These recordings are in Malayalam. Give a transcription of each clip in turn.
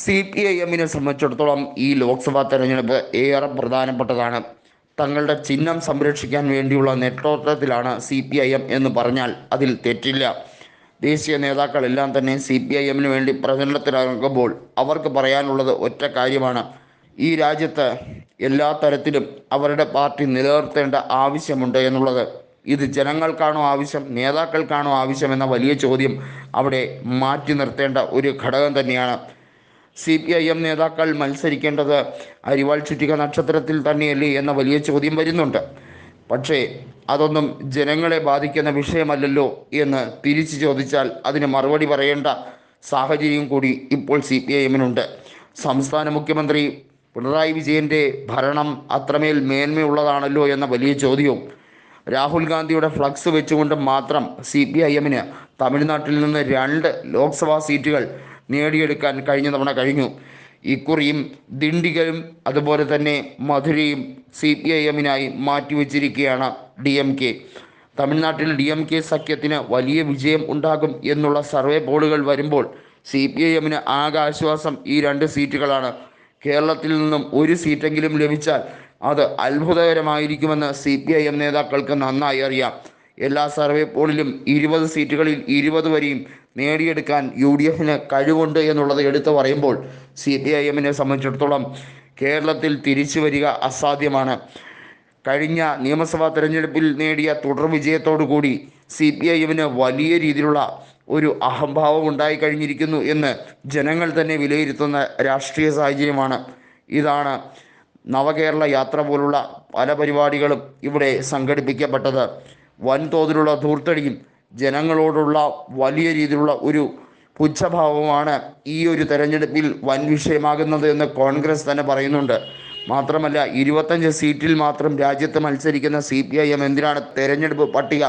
സി പി ഐ എമ്മിനെ സംബന്ധിച്ചിടത്തോളം ഈ ലോക്സഭാ തെരഞ്ഞെടുപ്പ് ഏറെ പ്രധാനപ്പെട്ടതാണ്. തങ്ങളുടെ ചിഹ്നം സംരക്ഷിക്കാൻ വേണ്ടിയുള്ള നെട്ടോട്ടത്തിലാണ് സി പി ഐ എം എന്ന് പറഞ്ഞാൽ അതിൽ തെറ്റില്ല. ദേശീയ നേതാക്കളെല്ലാം തന്നെ സി പി ഐ എമ്മിന് വേണ്ടി പ്രചരണത്തിലിറങ്ങുമ്പോൾ അവർക്ക് പറയാനുള്ളത് ഒറ്റ കാര്യമാണ്. ഈ രാജ്യത്ത് എല്ലാ തരത്തിലും അവരുടെ പാർട്ടി നിലനിർത്തേണ്ട ആവശ്യമുണ്ട് എന്നുള്ളത്. ഇത് ജനങ്ങൾക്കാണോ ആവശ്യം നേതാക്കൾക്കാണോ ആവശ്യം എന്ന വലിയ ചോദ്യം അവിടെ മാറ്റി നിർത്തേണ്ട ഒരു ഘടകം തന്നെയാണ്. സി പി ഐ എം നേതാക്കൾ മത്സരിക്കേണ്ടത് അരിവാൾ ചുറ്റിക നക്ഷത്രത്തിൽ തന്നെയല്ലേ എന്ന വലിയ ചോദ്യം വരുന്നുണ്ട്. പക്ഷേ അതൊന്നും ജനങ്ങളെ ബാധിക്കുന്ന വിഷയമല്ലല്ലോ എന്ന് തിരിച്ചു ചോദിച്ചാൽ അതിന് മറുപടി പറയേണ്ട സാഹചര്യം കൂടി ഇപ്പോൾ സി പി ഐ എമ്മിനുണ്ട്. സംസ്ഥാന മുഖ്യമന്ത്രി പിണറായി വിജയന്റെ ഭരണം അത്രമേൽ മേന്മയുള്ളതാണല്ലോ എന്ന വലിയ ചോദ്യവും രാഹുൽ ഗാന്ധിയുടെ ഫ്ലക്സ് വെച്ചുകൊണ്ട് മാത്രം സി പി ഐ എമ്മിന് തമിഴ്നാട്ടിൽ നിന്ന് രണ്ട് ലോക്സഭാ സീറ്റുകൾ നേടിയെടുക്കാൻ കഴിഞ്ഞ തവണ കഴിഞ്ഞു. ഇക്കുറിയും ദിണ്ടിഗലും അതുപോലെ തന്നെ മധുരയും സി പി ഐ എമ്മിനായി മാറ്റിവെച്ചിരിക്കുകയാണ് ഡി എം കെ. തമിഴ്നാട്ടിൽ ഡി എം കെ സഖ്യത്തിന് വലിയ വിജയം ഉണ്ടാകും എന്നുള്ള സർവേ പോളുകൾ വരുമ്പോൾ സി പി ഐ എമ്മിന് ആകെ ആശ്വാസം ഈ രണ്ട് സീറ്റുകളാണ്. കേരളത്തിൽ നിന്നും ഒരു സീറ്റെങ്കിലും ലഭിച്ചാൽ അത് അത്ഭുതകരമായിരിക്കുമെന്ന് സി പി ഐ എം നേതാക്കൾക്ക് നന്നായി അറിയാം. എല്ലാ സർവേ പോളിലും ഇരുപത് സീറ്റുകളിൽ ഇരുപത് വരെയും നേടിയെടുക്കാൻ യു ഡി എഫിന് കഴിവുണ്ട് എന്നുള്ളത് എടുത്തു പറയുമ്പോൾ സി പി ഐ എമ്മിനെ സംബന്ധിച്ചിടത്തോളം കേരളത്തിൽ തിരിച്ചു വരിക അസാധ്യമാണ്. കഴിഞ്ഞ നിയമസഭാ തെരഞ്ഞെടുപ്പിൽ നേടിയ തുടർ വിജയത്തോടുകൂടി സി പി ഐ എമ്മിന് വലിയ രീതിയിലുള്ള ഒരു അഹംഭാവം ഉണ്ടായി കഴിഞ്ഞിരിക്കുന്നു എന്ന് ജനങ്ങൾ തന്നെ വിലയിരുത്തുന്ന രാഷ്ട്രീയ സാഹചര്യമാണ്. ഇതാണ് നവകേരള യാത്ര പോലുള്ള പല പരിപാടികളും ഇവിടെ സംഘടിപ്പിക്കപ്പെട്ടത്. വൻതോതിലുള്ള ധൂർത്തടിയും ജനങ്ങളോടുള്ള വലിയ രീതിയിലുള്ള ഒരു പുച്ഛഭാവമാണ് ഈ ഒരു തെരഞ്ഞെടുപ്പിൽ വൻ വിഷയമാകുന്നത് എന്ന് കോൺഗ്രസ് തന്നെ പറയുന്നുണ്ട്. മാത്രമല്ല ഇരുപത്തഞ്ച് സീറ്റിൽ മാത്രം രാജ്യത്ത് മത്സരിക്കുന്ന സി പി ഐ എം എന്തിനാണ് തെരഞ്ഞെടുപ്പ് പട്ടിക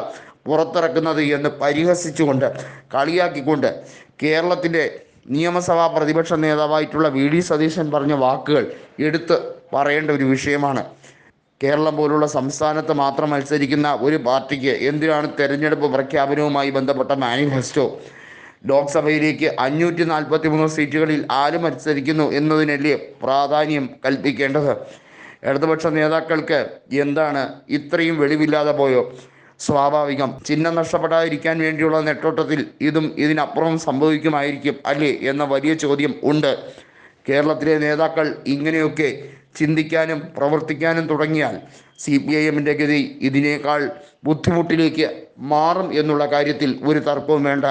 പുറത്തിറക്കുന്നത് എന്ന് പരിഹസിച്ചുകൊണ്ട് കളിയാക്കിക്കൊണ്ട് കേരളത്തിന്റെ നിയമസഭാ പ്രതിപക്ഷ നേതാവായിട്ടുള്ള വി ഡി സതീശൻ പറഞ്ഞ വാക്കുകൾ എടുത്ത് പറയേണ്ട ഒരു വിഷയമാണ്. കേരളം പോലുള്ള സംസ്ഥാനത്ത് മാത്രം മത്സരിക്കുന്ന ഒരു പാർട്ടിക്ക് എന്തിനാണ് തെരഞ്ഞെടുപ്പ് പ്രഖ്യാപനവുമായി ബന്ധപ്പെട്ട മാനിഫെസ്റ്റോ? ലോക്സഭയിലേക്ക് അഞ്ഞൂറ്റി നാൽപ്പത്തി മൂന്ന് സീറ്റുകളിൽ ആര് മത്സരിക്കുന്നു എന്നതിനല്ലേ പ്രാധാന്യം കൽപ്പിക്കേണ്ടത്? ഇടതുപക്ഷ നേതാക്കൾക്ക് എന്താണ് ഇത്രയും വെളിവില്ലാതെ പോയോ? സ്വാഭാവികം. ചിഹ്നം നഷ്ടപ്പെടാതിരിക്കാൻ വേണ്ടിയുള്ള നെട്ടോട്ടത്തിൽ ഇതും ഇതിനപ്പുറം സംഭവിക്കുമായിരിക്കും അല്ലേ എന്ന വലിയ ചോദ്യം ഉണ്ട്. കേരളത്തിലെ നേതാക്കൾ ഇങ്ങനെയൊക്കെ ചിന്തിക്കാനും പ്രവർത്തിക്കാനും തുടങ്ങിയാൽ സി പി ഐ എമ്മിന്റെ ഗതി ഇതിനേക്കാൾ ബുദ്ധിമുട്ടിലേക്ക് മാറും എന്നുള്ള കാര്യത്തിൽ ഒരു തർക്കവും വേണ്ട.